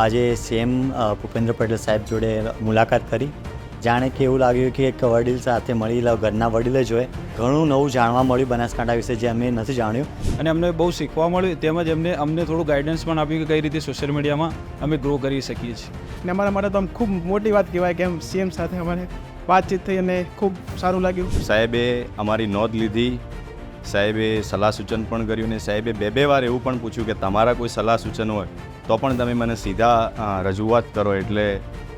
આજે સીએમ ભૂપેન્દ્ર પટેલ સાહેબ જોડે મુલાકાત કરી. જાણે કે એવું લાગ્યું કે એક વડીલ સાથે મળી ઘરના વડીલ જ હોય. ઘણું નવું જાણવા મળ્યું બનાસકાંઠા વિશે જે અમે નથી જાણ્યું. અને અમને બહુ શીખવા મળ્યું તેમજ એમને અમને થોડું ગાઈડન્સ પણ આપ્યું કે કઈ રીતે સોશિયલ મીડિયામાં અમે ગ્રો કરી શકીએ છીએ. ને અમારા માટે તો આમ ખૂબ મોટી વાત કહેવાય કે એમ સીએમ સાથે અમારે વાતચીત થઈ અને ખૂબ સારું લાગ્યું. સાહેબે અમારી નોંધ લીધી સાહેબે સલાહ સૂચન પણ કર્યું ને સાહેબે બે બે વાર એવું પણ પૂછ્યું કે તમારા કોઈ સલાહ સૂચન હોય તો પણ તમે મને સીધા રજૂઆત કરો એટલે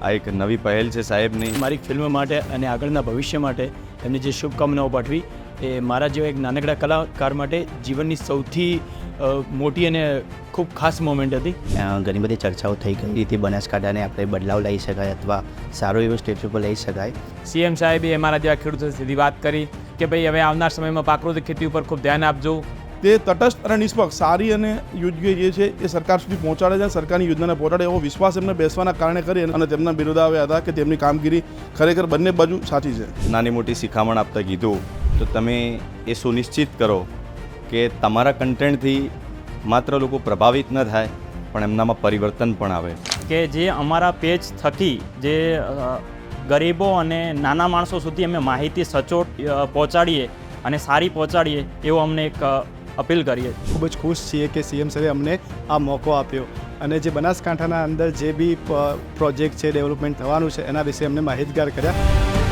આ એક નવી પહેલ છે સાહેબની. મારી ફિલ્મ માટે અને આગળના ભવિષ્ય માટે એમની જે શુભકામનાઓ પાઠવી એ મારા જેવા એક નાનકડા કલાકાર માટે જીવનની સૌથી મોટી અને ખૂબ ખાસ મોમેન્ટ હતી. ઘણી બધી ચર્ચાઓ થઈ ગઈ રીતે બનાસકાંઠાને આપણે બદલાવ લઈ શકાય અથવા સારો એવો સ્ટેજ ઉપર લઈ શકાય. સીએમ સાહેબે અમારા જેવા ખેડૂતો સીધી વાત કરી કે ભાઈ હવે આવનાર સમયમાં પ્રાકૃતિક ખેતી ઉપર ખૂબ ધ્યાન આપજો. તે તટસ્થ અને નિષ્પક્ષ સારી અને યોગ્ય જે છે એ સરકાર સુધી પહોંચાડે છે સરકારની યોજનાને પહોંચાડે એવો વિશ્વાસ એમને બેસવાના કારણે કરી અને તેમના બિરુદા આવ્યા હતા કે તેમની કામગીરી ખરેખર બંને બાજુ સાચી છે. નાની મોટી શિખામણ આપતા કીધું તો તમે એ સુનિશ્ચિત કરો કે તમારા કન્ટેન્ટથી માત્ર લોકો પ્રભાવિત ન થાય પણ એમનામાં પરિવર્તન પણ આવે. કે જે અમારા પેજ થકી જે ગરીબો અને નાના માણસો સુધી અમે માહિતી સચોટ પહોંચાડીએ અને સારી પહોંચાડીએ એવો અમને એક અપીલ કરીએ. ખૂબ જ ખુશ છીએ કે સીએમ સરે અમને આ મોકો આપ્યો અને જે બનાસકાંઠાના અંદર જે બી પ્રોજેક્ટ છે, ડેવલપમેન્ટ થવાનું છે, એના વિશે અમને માહિતગાર કર્યા.